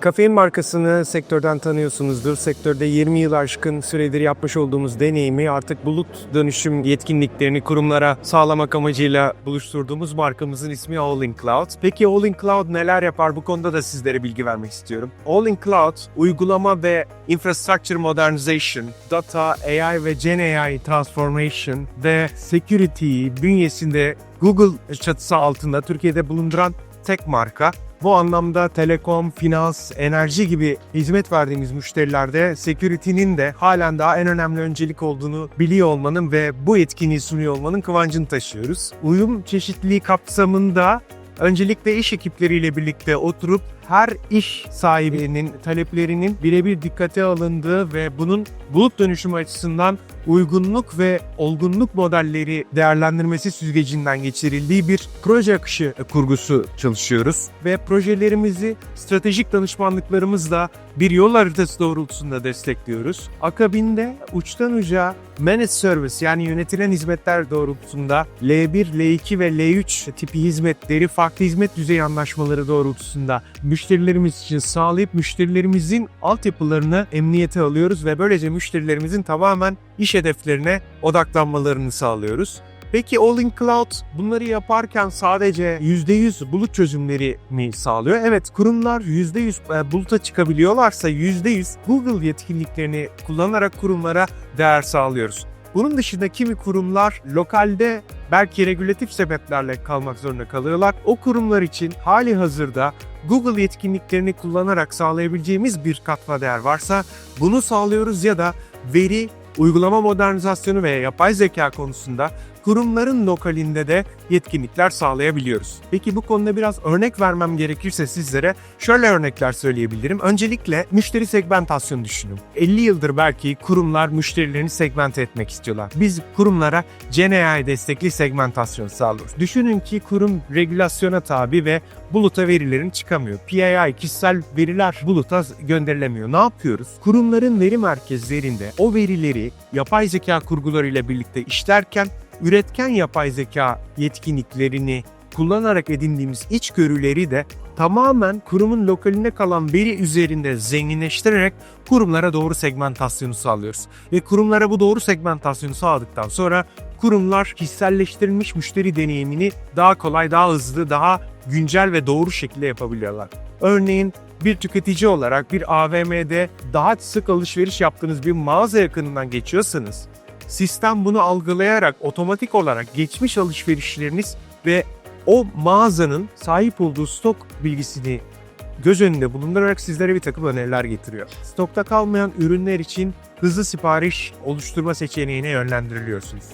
Kafein markasını sektörden tanıyorsunuzdur. Sektörde 20 yıl aşkın süredir yapmış olduğumuz deneyimi artık bulut dönüşüm yetkinliklerini kurumlara sağlamak amacıyla buluşturduğumuz markamızın ismi All in Cloud. Peki All in Cloud neler yapar? Bu konuda da sizlere bilgi vermek istiyorum. All in Cloud, uygulama ve infrastructure modernization, data, AI ve Gen AI transformation ve security bünyesinde Google çatısı altında Türkiye'de bulunduran tek marka. Bu anlamda telekom, finans, enerji gibi hizmet verdiğimiz müşterilerde security'nin de halen daha en önemli öncelik olduğunu biliyor olmanın ve bu etkinliği sunuyor olmanın kıvancını taşıyoruz. Uyum çeşitliliği kapsamında öncelikle iş ekipleriyle birlikte oturup her iş sahibinin taleplerinin birebir dikkate alındığı ve bunun bulut dönüşümü açısından uygunluk ve olgunluk modelleri değerlendirmesi süzgecinden geçirildiği bir proje akışı kurgusu çalışıyoruz. Ve projelerimizi stratejik danışmanlıklarımızla bir yol haritası doğrultusunda destekliyoruz. Akabinde uçtan uca Managed Service yani yönetilen hizmetler doğrultusunda L1, L2 ve L3 tipi hizmetleri farklı hizmet düzeyi anlaşmaları doğrultusunda müşterilerimiz için sağlayıp müşterilerimizin altyapılarını emniyete alıyoruz ve böylece müşterilerimizin tamamen iş hedeflerine odaklanmalarını sağlıyoruz. Peki All in Cloud bunları yaparken sadece %100 bulut çözümleri mi sağlıyor? Evet kurumlar %100 e, buluta çıkabiliyorlarsa %100 Google yetkinliklerini kullanarak kurumlara değer sağlıyoruz. Bunun dışında kimi kurumlar lokalde belki regülatif sebeplerle kalmak zorunda kalıyorlar. O kurumlar için hali hazırda Google yetkinliklerini kullanarak sağlayabileceğimiz bir katma değer varsa bunu sağlıyoruz ya da veri, uygulama modernizasyonu ve yapay zeka konusunda kurumların lokalinde de yetkinlikler sağlayabiliyoruz. Peki bu konuda biraz örnek vermem gerekirse sizlere şöyle örnekler söyleyebilirim. Öncelikle müşteri segmentasyonu düşünün. 50 yıldır belki kurumlar müşterilerini segmente etmek istiyorlar. Biz kurumlara GenAI destekli segmentasyon sağlıyoruz. Düşünün ki kurum regülasyona tabi ve buluta verilerin çıkamıyor. PII kişisel veriler buluta gönderilemiyor. Ne yapıyoruz? Kurumların veri merkezlerinde o verileri yapay zeka kurgularıyla birlikte işlerken üretken yapay zeka yetkinliklerini kullanarak edindiğimiz içgörüleri de tamamen kurumun lokalinde kalan veri üzerinde zenginleştirerek kurumlara doğru segmentasyonu sağlıyoruz. Ve kurumlara bu doğru segmentasyonu sağladıktan sonra kurumlar kişiselleştirilmiş müşteri deneyimini daha kolay, daha hızlı, daha güncel ve doğru şekilde yapabiliyorlar. Örneğin bir tüketici olarak bir AVM'de daha sık alışveriş yaptığınız bir mağaza yakınından geçiyorsanız sistem bunu algılayarak otomatik olarak geçmiş alışverişleriniz ve o mağazanın sahip olduğu stok bilgisini göz önünde bulundurarak sizlere bir takım öneriler getiriyor. Stokta kalmayan ürünler için hızlı sipariş oluşturma seçeneğine yönlendiriliyorsunuz.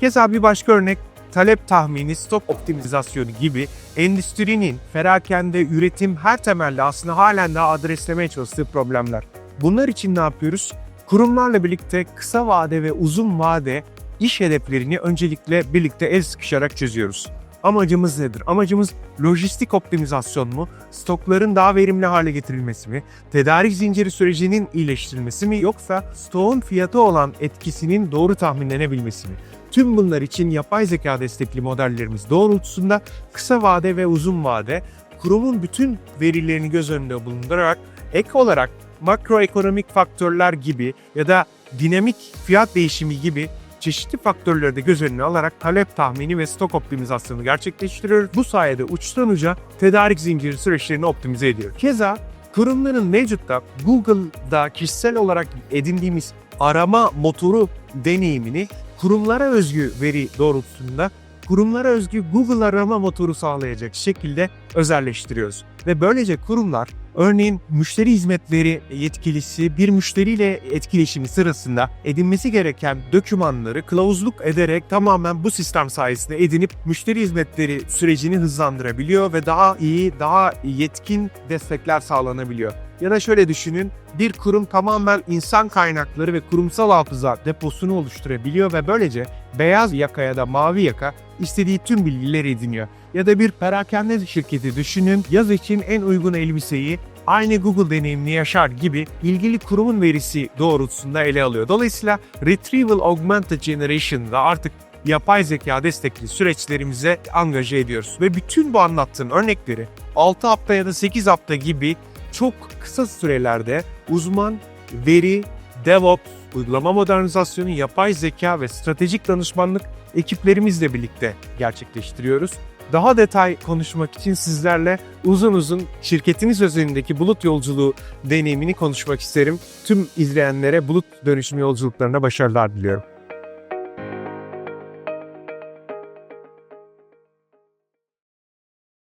Keza bir başka örnek talep tahmini, stok optimizasyonu gibi endüstrinin perakende, üretim her temelde aslında halen daha adreslemeye çalıştığı problemler. Bunlar için ne yapıyoruz? Kurumlarla birlikte kısa vade ve uzun vade iş hedeflerini öncelikle birlikte el sıkışarak çözüyoruz. Amacımız nedir? Amacımız lojistik optimizasyon mu? Stokların daha verimli hale getirilmesi mi? Tedarik zinciri sürecinin iyileştirilmesi mi? Yoksa stoğun fiyatı olan etkisinin doğru tahminlenebilmesi mi? Tüm bunlar için yapay zeka destekli modellerimiz doğrultusunda kısa vade ve uzun vade kurumun bütün verilerini göz önünde bulundurarak ek olarak makroekonomik faktörler gibi ya da dinamik fiyat değişimi gibi çeşitli faktörleri de göz önüne alarak talep tahmini ve stok optimizasyonu gerçekleştiriyor. Bu sayede uçtan uca tedarik zinciri süreçlerini optimize ediyor. Keza kurumların mevcutta Google'da kişisel olarak edindiğimiz arama motoru deneyimini kurumlara özgü veri doğrultusunda kurumlara özgü Google arama motoru sağlayacak şekilde özelleştiriyoruz. Ve böylece kurumlar örneğin müşteri hizmetleri yetkilisi bir müşteriyle etkileşimi sırasında edinmesi gereken dokümanları kılavuzluk ederek tamamen bu sistem sayesinde edinip müşteri hizmetleri sürecini hızlandırabiliyor ve daha iyi, daha yetkin destekler sağlanabiliyor. Ya da şöyle düşünün, bir kurum tamamen insan kaynakları ve kurumsal hafıza deposunu oluşturabiliyor ve böylece beyaz yaka ya da mavi yaka istediği tüm bilgileri ediniyor. Ya da bir perakende şirketi düşünün, yaz için en uygun elbiseyi aynı Google deneyimini yaşar gibi ilgili kurumun verisi doğrultusunda ele alıyor. Dolayısıyla Retrieval Augmented Generation'da artık yapay zeka destekli süreçlerimize angaje ediyoruz. Ve bütün bu anlattığım örnekleri 6 hafta ya da 8 hafta gibi çok kısa sürelerde uzman, veri, DevOps, uygulama modernizasyonu, yapay zeka ve stratejik danışmanlık ekiplerimizle birlikte gerçekleştiriyoruz. Daha detay konuşmak için sizlerle uzun uzun şirketiniz özelindeki bulut yolculuğu deneyimini konuşmak isterim. Tüm izleyenlere bulut dönüşüm yolculuklarına başarılar diliyorum.